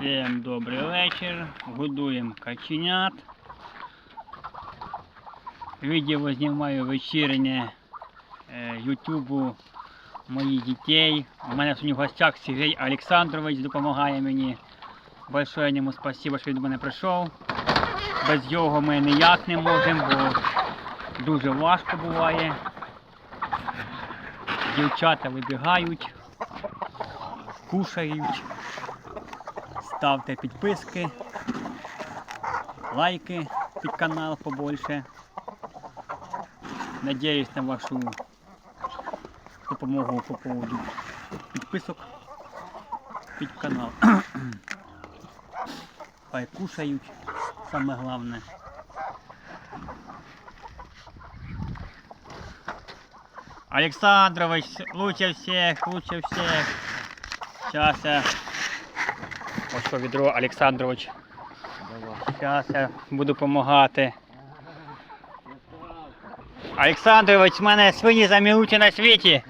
Всім добрий вечір. Годуємо каченят. Відео знімаю вечірнє Ютубу моїх дітей. У мене сьогодні в гостях Сергій Олександрович допомагає мені. Большое йому спасибо, що він до мене прийшов. Без його ми ніяк не можемо, бо дуже важко буває. Дівчата вибігають, кушають. Ставте підписки, лайки під канал побольше. Надіюсь на вашу допомогу по поводу підписок під канал. Хай кушають, саме головне. Александрович, лучше всех, лучше всех. Сейчас я Ось відро Олександрович. Зараз я буду допомагати. Олександрович, в мене свині замілуті на світі.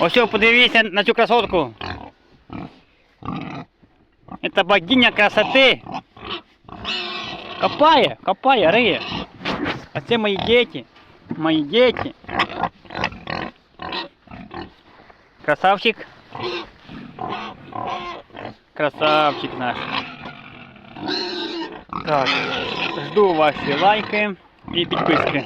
Ось подивіться на цю красотку. Це богиня красоти. Копає, копає, риє. А це мої діти. Мої діти. Красавчик. Красавчик наш. Так, жду ваші лайки і підписки.